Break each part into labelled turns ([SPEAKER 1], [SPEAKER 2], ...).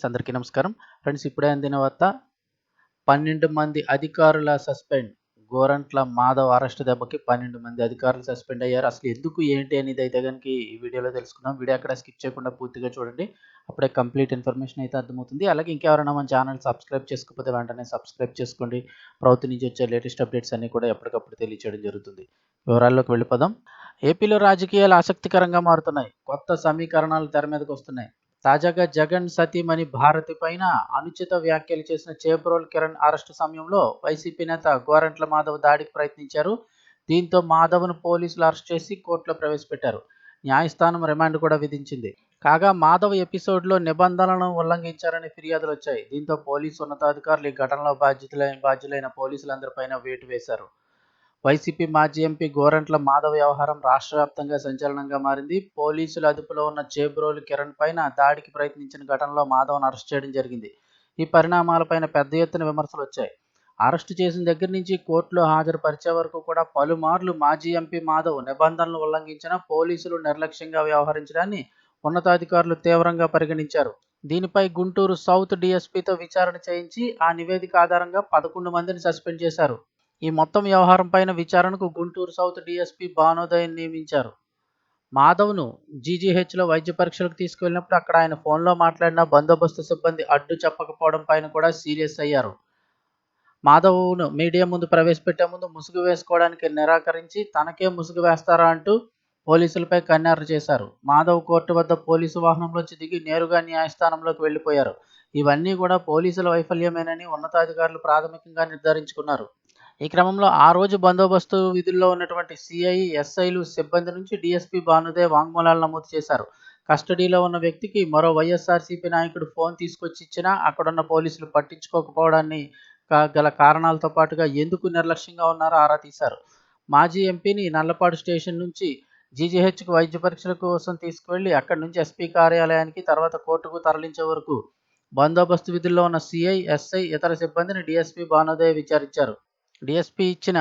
[SPEAKER 1] Friends అందరికీ నమస్కారం. Friends ఇప్పుడే అందిన వార్త పన్నెండు మంది అధికారుల సస్పెండ్. గోరంట్ల మాధవ్ అరెస్ట్ దెబ్బకి పన్నెండు మంది అధికారులు సస్పెండ్ అయ్యారు. అసలు ఎందుకు ఏంటి అనేది అయితే కనుక ఈ వీడియోలో తెలుసుకుందాం. వీడియో అక్కడ స్కిప్ చేయకుండా పూర్తిగా చూడండి. అప్పుడే కంప్లీట్ ఇన్ఫర్మేషన్ అయితే అర్థమవుతుంది. అలాగే ఇంకెవరైనా మన ఛానల్ సబ్స్క్రైబ్ చేసుకోకపోతే వెంటనే సబ్స్క్రైబ్ చేసుకోండి. ప్రభుత్వం నుంచి వచ్చే లేటెస్ట్ అప్డేట్స్ అన్నీ కూడా ఎప్పటికప్పుడు తెలియచేయడం జరుగుతుంది. వివరాల్లోకి వెళ్ళిపోదాం. ఏపీలో రాజకీయాలు ఆసక్తికరంగా మారుతున్నాయి. కొత్త సమీకరణాలు తెర మీదకి వస్తున్నాయి. తాజాగా జగన్ సతీమణి భారతి పైన అనుచిత వ్యాఖ్యలు చేసిన చేబ్రోల్ కిరణ్ అరెస్టు సమయంలో వైసీపీ నేత గోరంట్ల మాధవ్ దాడికి ప్రయత్నించారు. దీంతో మాధవ్ను పోలీసులు అరెస్ట్ చేసి కోర్టులో ప్రవేశపెట్టారు. న్యాయస్థానం రిమాండ్ కూడా విధించింది. కాగా మాధవ్ ఎపిసోడ్లో నిబంధనలను ఉల్లంఘించారని ఫిర్యాదులు వచ్చాయి. దీంతో పోలీసు ఉన్నతాధికారులు ఈ ఘటనలో బాధ్యతలైన బాధ్యులైన పోలీసులందరిపైన వేటు వేశారు. వైసీపీ మాజీ ఎంపీ గోరంట్ల మాధవ్ వ్యవహారం రాష్ట్ర వ్యాప్తంగా సంచలనంగా మారింది. పోలీసుల అదుపులో ఉన్న చేబ్రోలు కిరణ్ పైన దాడికి ప్రయత్నించిన ఘటనలో మాధవ్ను అరెస్ట్ చేయడం జరిగింది. ఈ పరిణామాలపైన పెద్ద ఎత్తున విమర్శలు వచ్చాయి. అరెస్టు చేసిన దగ్గర నుంచి కోర్టులో హాజరుపరిచే వరకు కూడా పలుమార్లు మాజీ ఎంపీ మాధవ్ నిబంధనలు ఉల్లంఘించిన పోలీసులు నిర్లక్ష్యంగా వ్యవహరించడాన్ని ఉన్నతాధికారులు తీవ్రంగా పరిగణించారు. దీనిపై గుంటూరు సౌత్ డీఎస్పీతో విచారణ చేయించి ఆ నివేదిక ఆధారంగా పదకొండు మందిని సస్పెండ్ చేశారు. ఈ మొత్తం వ్యవహారం పైన విచారణకు గుంటూరు సౌత్ డీఎస్పీ భానోదయన్ నియమించారు. మాధవ్ను జీజీహెచ్లో వైద్య పరీక్షలకు తీసుకువెళ్ళినప్పుడు అక్కడ ఆయన ఫోన్లో మాట్లాడిన బందోబస్తు సిబ్బంది అడ్డు చెప్పకపోవడం పైన కూడా సీరియస్ అయ్యారు. మాధవ్ను మీడియా ముందు ప్రవేశపెట్టే ముందు ముసుగు వేసుకోవడానికి నిరాకరించి తనకే ముసుగు వేస్తారా అంటూ పోలీసులపై కన్నారు చేశారు. మాధవ్ కోర్టు వద్ద పోలీసు వాహనంలోంచి దిగి నేరుగా న్యాయస్థానంలోకి వెళ్ళిపోయారు. ఇవన్నీ కూడా పోలీసుల వైఫల్యమేనని ఉన్నతాధికారులు ప్రాథమికంగా నిర్ధారించుకున్నారు. ఈ క్రమంలో ఆ రోజు బందోబస్తు విధుల్లో ఉన్నటువంటి సిఐ ఎస్ఐలు సిబ్బంది నుంచి డీఎస్పీ భానుదే వాంగ్మూలాలు నమోదు చేశారు. కస్టడీలో ఉన్న వ్యక్తికి మరో వైఎస్ఆర్సీపీ నాయకుడు ఫోన్ తీసుకొచ్చి ఇచ్చినా అక్కడున్న పోలీసులు పట్టించుకోకపోవడాన్ని గల కారణాలతో పాటుగా ఎందుకు నిర్లక్ష్యంగా ఉన్నారో ఆరా తీశారు. మాజీ ఎంపీని నల్లపాడు స్టేషన్ నుంచి జీజీహెచ్కు వైద్య పరీక్షల కోసం తీసుకువెళ్ళి అక్కడి నుంచి ఎస్పీ కార్యాలయానికి తర్వాత కోర్టుకు తరలించే వరకు బందోబస్తు విధుల్లో ఉన్న సిఐ ఎస్ఐ ఇతర సిబ్బందిని డీఎస్పీ భానోదయ విచారించారు. డిఎస్పీ ఇచ్చిన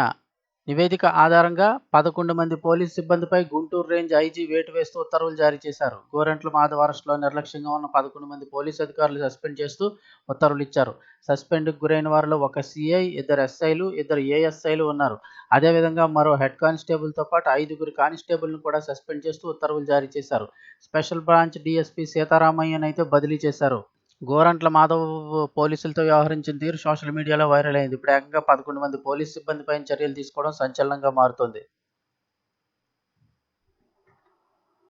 [SPEAKER 1] నివేదిక ఆధారంగా పదకొండు మంది పోలీస్ సిబ్బందిపై గుంటూరు రేంజ్ ఐజీ వేటు వేస్తూ ఉత్తర్వులు జారీ చేశారు. గోరెంట్ల మాధవ అరెస్టులో నిర్లక్ష్యంగా ఉన్న పదకొండు మంది పోలీసు అధికారులు సస్పెండ్ చేస్తూ ఉత్తర్వులు ఇచ్చారు. సస్పెండ్కు గురైన వారిలో ఒక సిఐ ఇద్దరు ఎస్ఐలు ఇద్దరు ఏఎస్ఐలు ఉన్నారు. అదేవిధంగా మరో హెడ్ కానిస్టేబుల్తో పాటు ఐదుగురు కానిస్టేబుల్ను కూడా సస్పెండ్ చేస్తూ ఉత్తర్వులు జారీ చేశారు. స్పెషల్ బ్రాంచ్ డీఎస్పీ సీతారామయ్యను అయితే బదిలీ చేశారు. గోరంట్ల మాధవ్ పోలీసులతో వ్యవహరించిన తీరు సోషల్ మీడియాలో వైరల్ అయింది. ఇప్పుడు ఏకంగా పదకొండు మంది పోలీస్ సిబ్బంది పైన చర్యలు తీసుకోవడం సంచలనంగా మారుతోంది.